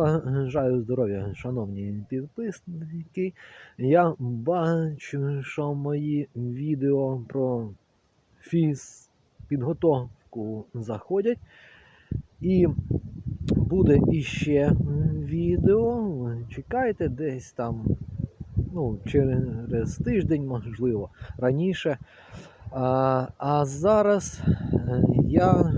Бажаю здоров'я, шановні підписники. Я бачу, що мої відео про фіз підготовку заходять. І буде іще відео. Чекайте десь там, ну, через тиждень, можливо, раніше. А, а зараз я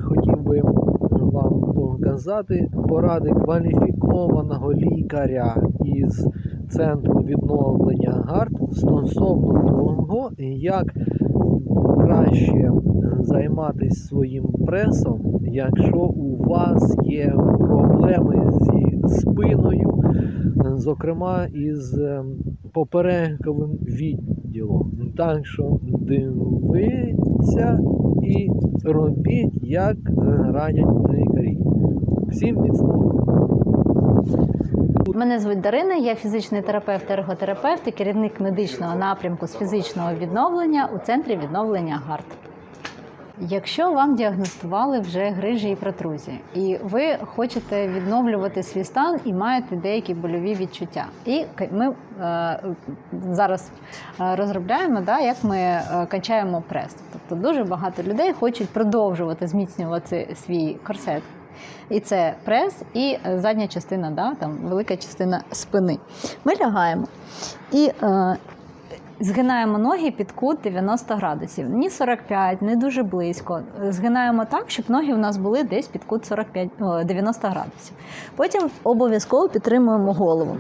показати поради кваліфікованого лікаря із центру відновлення ГАРД стосовно того, як краще займатися своїм пресом, якщо у вас є проблеми зі спиною, зокрема із е, поперековим відділом. Так що дивіться і робіть, як е, радять лікарі. Всім міцного! Мене звуть Дарина, я фізичний терапевт, ерготерапевт і керівник медичного напрямку з фізичного відновлення у центрі відновлення ГАРД. Якщо вам діагностували вже грижі і протрузії, і ви хочете відновлювати свій стан і маєте деякі больові відчуття, і ми е, зараз е, розробляємо, да, як ми е, качаємо прес. Тобто дуже багато людей хочуть продовжувати зміцнювати свій корсет. І це прес, і е, задня частина, да, там велика частина спини. Ми лягаємо і е, згинаємо ноги під кут 90 градусів. Ні 45, не дуже близько. Згинаємо так, щоб ноги у нас були десь під кут 45, 90 градусів. Потім обов'язково підтримуємо голову.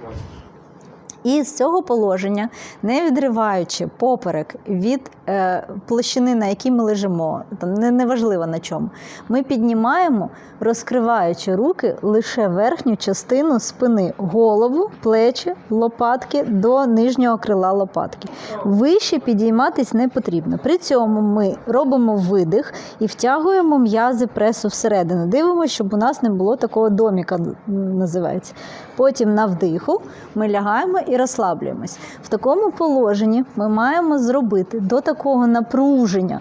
І з цього положення, не відриваючи поперек від е, площини, на якій ми лежимо, там не, неважливо на чому, ми піднімаємо, розкриваючи руки лише верхню частину спини, голову, плечі, лопатки до нижнього крила лопатки. Вище підійматись не потрібно. При цьому ми робимо видих і втягуємо м'язи пресу всередину. Дивимося, щоб у нас не було такого доміка, називається. Потім на вдиху ми лягаємо і розслаблюємось. В такому положенні ми маємо зробити до такого напруження.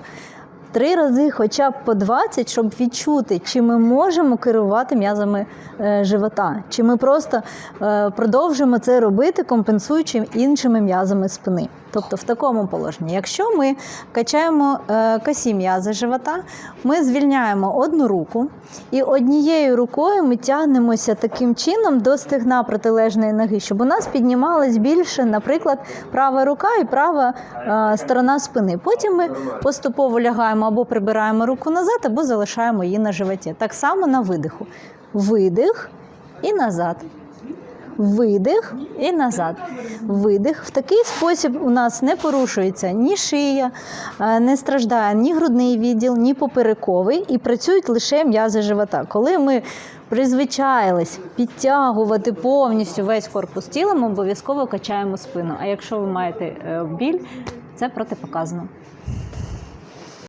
Три рази, хоча б по 20, щоб відчути, чи ми можемо керувати м'язами е, живота, чи ми просто е, продовжимо це робити, компенсуючи іншими м'язами спини. Тобто в такому положенні. Якщо ми качаємо е, косі м'язи живота, ми звільняємо одну руку і однією рукою ми тягнемося таким чином до стегна протилежної ноги, щоб у нас піднімалась більше, наприклад, права рука і права сторона спини. Потім ми поступово лягаємо або прибираємо руку назад, або залишаємо її на животі. Так само на видиху. Видих і назад. Видих і назад. Видих. В такий спосіб у нас не порушується ні шия, е, не страждає ні грудний відділ, ні поперековий, і працюють лише м'язи живота. Коли ми призвичаїлись підтягувати повністю весь корпус тіла, ми обов'язково качаємо спину. А якщо ви маєте е, біль, це протипоказано.